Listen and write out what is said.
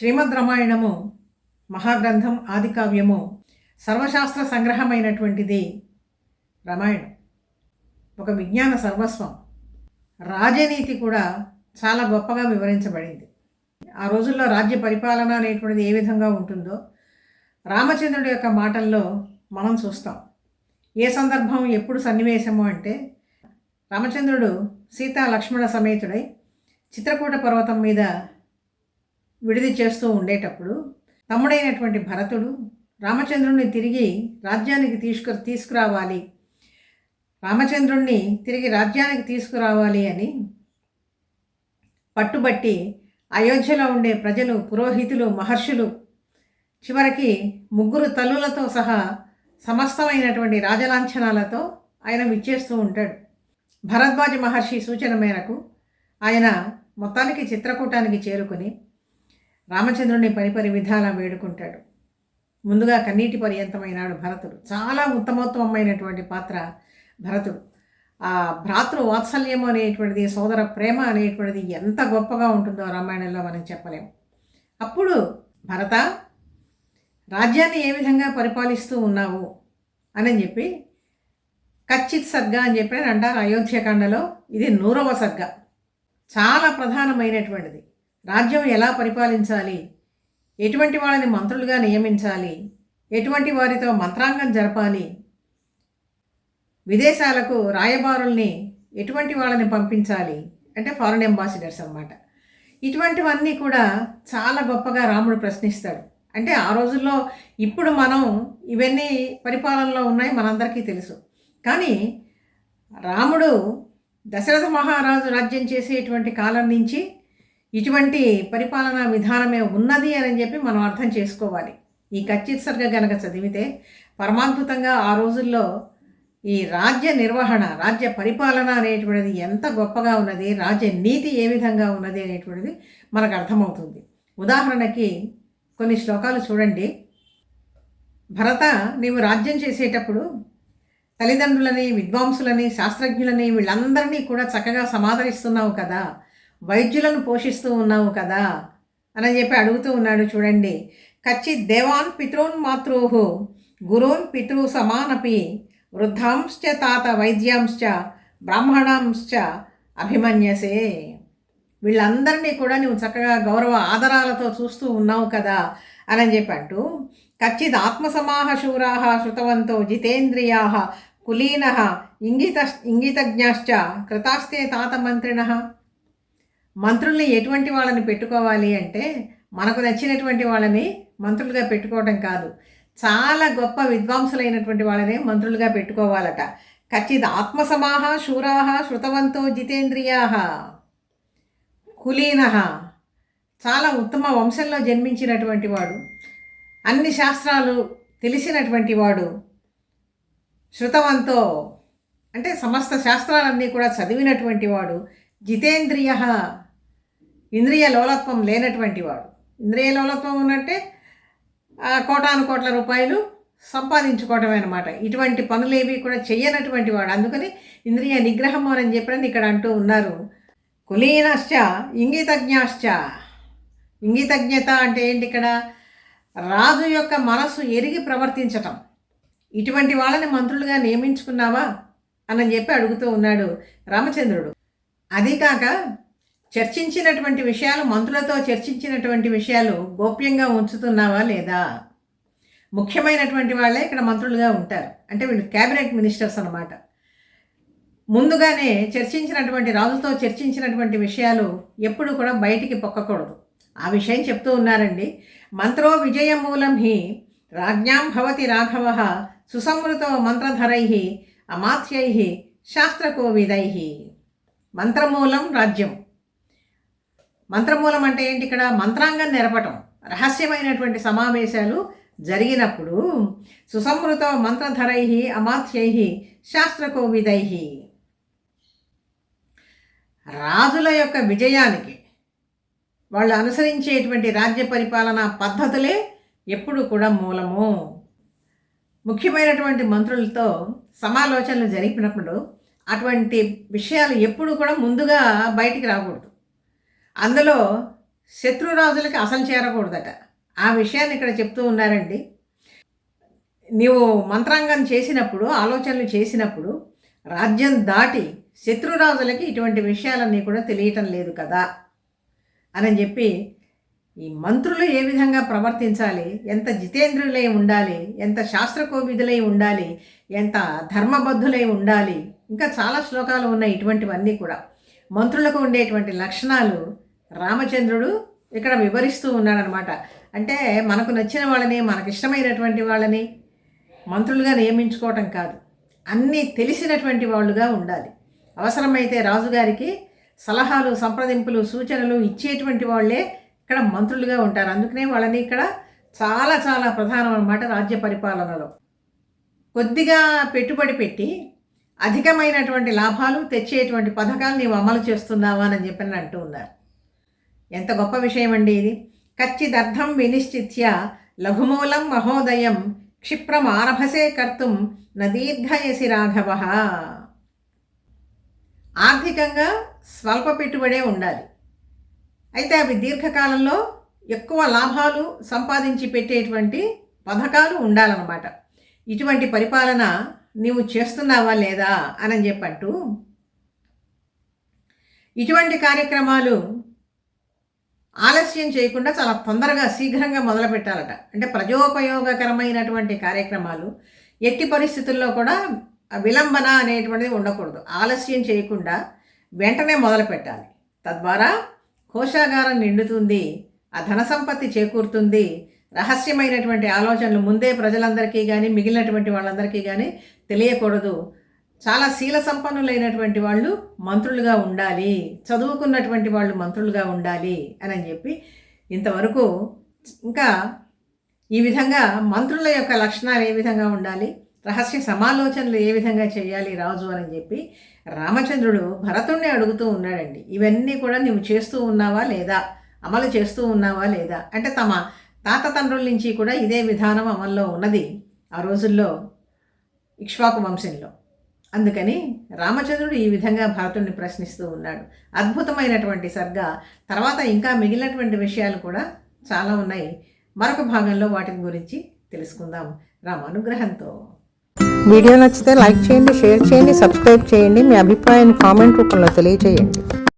శ్రీమద్ రామాయణము మహాగ్రంథం ఆదికావ్యము సర్వశాస్త్ర సంగ్రహమైనటువంటిది రామాయణం. ఒక విజ్ఞాన సర్వస్వం. రాజనీతి కూడా చాలా గొప్పగా వివరించబడింది. ఆ రోజుల్లో రాజ్య పరిపాలన అనేటువంటిది ఏ విధంగా ఉంటుందో రామచంద్రుడి యొక్క మాటల్లో మనం చూస్తాం. ఏ సందర్భం ఎప్పుడు సన్నివేశము అంటే రామచంద్రుడు సీతా లక్ష్మణ సమేతుడై చిత్రకూట పర్వతం మీద విడిది చేస్తూ ఉండేటప్పుడు తమ్ముడైనటువంటి భరతుడు రామచంద్రుణ్ణి తిరిగి రాజ్యానికి తీసుకు తీసుకురావాలి. రామచంద్రుణ్ణి తిరిగి రాజ్యానికి తీసుకురావాలి అని పట్టుబట్టి అయోధ్యలో ఉండే ప్రజలు పురోహితులు మహర్షులు చివరికి ముగ్గురు తల్లులతో సహా సమస్తమైనటువంటి రాజలాంఛనాలతో ఆయన విచ్చేస్తూ ఉంటాడు. భరద్వాజ మహర్షి సూచన మేరకు ఆయన మొత్తానికి చిత్రకూటానికి చేరుకుని రామచంద్రుని పరిపరి విధాలా వేడుకుంటాడు. ముందుగా కన్నీటి పర్యంతమైనాడు భరతుడు. చాలా ఉత్తమోత్తమమైనటువంటి పాత్ర భరతుడు. ఆ భ్రాతృ వాత్సల్యం అనేటువంటిది సోదర ప్రేమ అనేటువంటిది ఎంత గొప్పగా ఉంటుందో రామాయణంలో మనం చెప్పలేము. అప్పుడు భరత రాజ్యాన్ని ఏ విధంగా పరిపాలిస్తూ ఉన్నావు? అని చెప్పి కచ్చిత్ సర్గ అని చెప్పి అంటారు. అయోధ్యకాండలో ఇది నూరవ సర్గ. చాలా ప్రధానమైనటువంటిది. రాజ్యం ఎలా పరిపాలించాలి? ఎటువంటి వాళ్ళని మంత్రులుగా నియమించాలి? ఎటువంటి వారితో మంత్రాంగం జరపాలి? విదేశాలకు రాయబారుల్ని ఎటువంటి వాళ్ళని పంపించాలి? అంటే ఫారెన్ అంబాసిడర్స్ అన్నమాట. ఇటువంటివన్నీ కూడా చాలా గొప్పగా రాముడు ప్రశ్నిస్తాడు. అంటే ఆ రోజుల్లో ఇప్పుడు మనం ఇవన్నీ పరిపాలనలో ఉన్నాయి మనందరికీ తెలుసు. కానీ రాముడు దశరథ మహారాజు రాజ్యం చేసేటువంటి కాలం నుంచి ఇటువంటి పరిపాలనా విధానమే ఉన్నది అని చెప్పి మనం అర్థం చేసుకోవాలి. ఈ ఖచ్చిత సర్గ గనక చదివితే పరమాద్భుతంగా ఆ రోజుల్లో ఈ రాజ్య నిర్వహణ రాజ్య పరిపాలన అనేటువంటిది ఎంత గొప్పగా ఉన్నది రాజ్య నీతి ఏ విధంగా ఉన్నది అనేటువంటిది మనకు అర్థమవుతుంది. ఉదాహరణకి కొన్ని శ్లోకాలు చూడండి. భరత నీవు రాజ్యం చేసేటప్పుడు తల్లిదండ్రులని విద్వాంసులని శాస్త్రజ్ఞులని వీళ్ళందరినీ కూడా చక్కగా సమాదరిస్తున్నావు కదా. వైద్యులను పోషిస్తూ ఉన్నావు కదా? అని చెప్పి అడుగుతూ ఉన్నాడు చూడండి. కచ్చి దేవాన్ పితృన్ మాతృహు గురూన్ పితృ సమానపి వృద్ధాంశ్చ తాత వైద్యాంశ్చ బ్రాహ్మణాంశ్చ అభిమన్యసే. వీళ్ళందరినీ కూడా నువ్వు చక్కగా గౌరవ ఆదరాలతో చూస్తూ ఉన్నావు కదా? అని చెప్పి అంటూ కచ్చిత్ ఆత్మసమాహ శూరాహ శృతవంతో జితేంద్రియా కులీన ఇంగిత ఇంగితజ్ఞాశ్చ కృతాస్తే తాత మంత్రిణ. మంత్రుల్ని ఎటువంటి వాళ్ళని పెట్టుకోవాలి అంటే మనకు నచ్చినటువంటి వాళ్ళని మంత్రులుగా పెట్టుకోవడం కాదు. చాలా గొప్ప విద్వాంసులైనటువంటి వాళ్ళని మంత్రులుగా పెట్టుకోవాలట. ఖచ్చిత ఆత్మసమాహ శూరాహ శృతవంతో జితేంద్రియా కులీన చాలా ఉత్తమ వంశంలో జన్మించినటువంటి వాడు. అన్ని శాస్త్రాలు తెలిసినటువంటి వాడు. శృతవంతో అంటే సమస్త శాస్త్రాలన్నీ కూడా చదివినటువంటి వాడు. జితేంద్రియ ఇంద్రియ లోలత్వం లేనటువంటి వాడు. ఇంద్రియ లోలత్వం ఉన్నట్టే కోటాను కోట్ల రూపాయలు సంపాదించుకోవటమే అనమాట ఇటువంటి పనులేవి కూడా చెయ్యనటువంటి వాడు. అందుకని ఇంద్రియ నిగ్రహం అని చెప్పని ఇక్కడ అంటూ ఉన్నారు. కులీనశ్చ ఇంగితజ్ఞాశ్చ. ఇంగితజ్ఞత అంటే ఏంటి ఇక్కడ? రాజు యొక్క మనసు ఎరిగి ప్రవర్తించటం. ఇటువంటి వాళ్ళని మంత్రులుగా నియమించుకున్నావా? అని చెప్పి అడుగుతూ ఉన్నాడు రామచంద్రుడు. అదీ కాక చర్చించినటువంటి విషయాలు మంత్రులతో చర్చించినటువంటి విషయాలు గోప్యంగా ఉంచుతున్నావా లేదా? ముఖ్యమైనటువంటి వాళ్ళే ఇక్కడ మంత్రులుగా ఉంటారు. అంటే వీళ్ళు క్యాబినెట్ మినిస్టర్స్ అనమాట ముందుగానే చర్చించినటువంటి రాజుతో చర్చించినటువంటి విషయాలు ఎప్పుడు కూడా బయటికి పొక్కకూడదు. ఆ విషయం చెప్తూ ఉన్నారండి. మంత్రో విజయమూలం హి రాజ్ఞాం భవతి రాఘవ సుసమృతో మంత్రధరై అమాత్యై శాస్త్రకోవిదై మంత్రమూలం రాజ్యం. మంత్రమూలం అంటే ఏంటి ఇక్కడ? మంత్రాంగం నెరపటం. రహస్యమైనటువంటి సమావేశాలు జరిగినప్పుడు సుసమృత మంత్రధరై అమాత్యై శాస్త్రకోవిదై. రాజుల యొక్క విజయానికి వాళ్ళు అనుసరించేటువంటి రాజ్య పరిపాలనా పద్ధతులే ఎప్పుడు కూడా మూలము. ముఖ్యమైనటువంటి మంత్రులతో సమాలోచనలు జరిపినప్పుడు అటువంటి విషయాలు ఎప్పుడు కూడా ముందుగా బయటికి రాకూడదు. అందులో శత్రురాజులకి అసలు చేరకూడదట. ఆ విషయాన్ని ఇక్కడ చెప్తూ ఉన్నారండి. నీవు మంత్రాంగం చేసినప్పుడు ఆలోచనలు చేసినప్పుడు రాజ్యం దాటి శత్రురాజులకి ఇటువంటి విషయాలన్నీ కూడా తెలియటం లేదు కదా అని చెప్పి ఈ మంత్రులు ఏ విధంగా ప్రవర్తించాలి? ఎంత జితేంద్రులై ఉండాలి? ఎంత శాస్త్రకోవిధులై ఉండాలి? ఎంత ధర్మబద్ధులై ఉండాలి? ఇంకా చాలా శ్లోకాలు ఉన్నాయి ఇటువంటివన్నీ కూడా. మంత్రులకు ఉండేటువంటి లక్షణాలు రామచంద్రుడు ఇక్కడ వివరిస్తూ ఉన్నాడనమాట. అంటే మనకు నచ్చిన వాళ్ళని మనకు ఇష్టమైనటువంటి వాళ్ళని మంత్రులుగా నియమించుకోవటం కాదు. అన్నీ తెలిసినటువంటి వాళ్ళుగా ఉండాలి. అవసరమైతే రాజుగారికి సలహాలు సంప్రదింపులు సూచనలు ఇచ్చేటువంటి వాళ్ళే ఇక్కడ మంత్రులుగా ఉంటారు. అందుకనే వాళ్ళని ఇక్కడ చాలా చాలా ప్రధానం అన్నమాట రాజ్య పరిపాలనలో. కొద్దిగా పెట్టుబడి పెట్టి అధికమైనటువంటి లాభాలు తెచ్చేటువంటి పథకాలు నీవు అమలు చేస్తున్నావా అని చెప్పని అంటూ ఉన్నారు. ఎంత గొప్ప విషయం అండి ఇది. కచ్చిదర్థం వినిశ్చిత్య లఘుమూలం మహోదయం క్షిప్రం ఆరభసే కర్తుం నదీర్ఘయసి రాఘవ. ఆర్థికంగా స్వల్ప పెట్టుబడే ఉండాలి. అయితే అవి దీర్ఘకాలంలో ఎక్కువ లాభాలు సంపాదించి పెట్టేటువంటి పథకాలు ఉండాలన్నమాట. ఇటువంటి పరిపాలన నీవు చేస్తున్నావా లేదా అని చెప్పంటూ. ఇటువంటి కార్యక్రమాలు ఆలస్యం చేయకుండా చాలా తొందరగా శీఘ్రంగా మొదలుపెట్టాలట. అంటే ప్రజోపయోగకరమైనటువంటి కార్యక్రమాలు ఎట్టి పరిస్థితుల్లో కూడా విలంబన అనేటువంటిది ఉండకూడదు. ఆలస్యం చేయకుండా వెంటనే మొదలు పెట్టాలి తద్వారా కోశాగారం నిండుతుంది ఆ ధన సంపత్తి చేకూరుతుంది. రహస్యమైనటువంటి ఆలోచనలు ముందే ప్రజలందరికీ కానీ మిగిలినటువంటి వాళ్ళందరికీ కానీ తెలియకూడదు. చాలా శీల సంపన్నులైనటువంటి వాళ్ళు మంత్రులుగా ఉండాలి. చదువుకున్నటువంటి వాళ్ళు మంత్రులుగా ఉండాలి అని అని చెప్పి ఇంతవరకు ఇంకా ఈ విధంగా మంత్రుల యొక్క లక్షణాలు ఏ విధంగా ఉండాలి? రహస్య సమాలోచనలు ఏ విధంగా చేయాలి రాజు అని చెప్పి రామచంద్రుడు భరతుణ్ణి అడుగుతూ ఉన్నాడండి. ఇవన్నీ కూడా నువ్వు చేస్తూ ఉన్నావా లేదా? అమలు చేస్తూ ఉన్నావా లేదా? అంటే తమ తాత తండ్రుల నుంచి కూడా ఇదే విధానం అమల్లో ఉన్నది ఆ రోజుల్లో ఇక్ష్వాకు వంశంలో. అందుకని రామచంద్రుడు ఈ విధంగా భరతుడిని ప్రశ్నిస్తూ ఉన్నాడు. అద్భుతమైనటువంటి సర్గ. తర్వాత ఇంకా మిగిలినటువంటి విషయాలు కూడా చాలా ఉన్నాయి. మరొక భాగంలో వాటిని గురించి తెలుసుకుందాం. రామానుగ్రహంతో వీడియో నచ్చితే లైక్ చేయండి షేర్ చేయండి సబ్స్క్రైబ్ చేయండి. మీ అభిప్రాయాన్ని కామెంట్ రూపంలో తెలియజేయండి.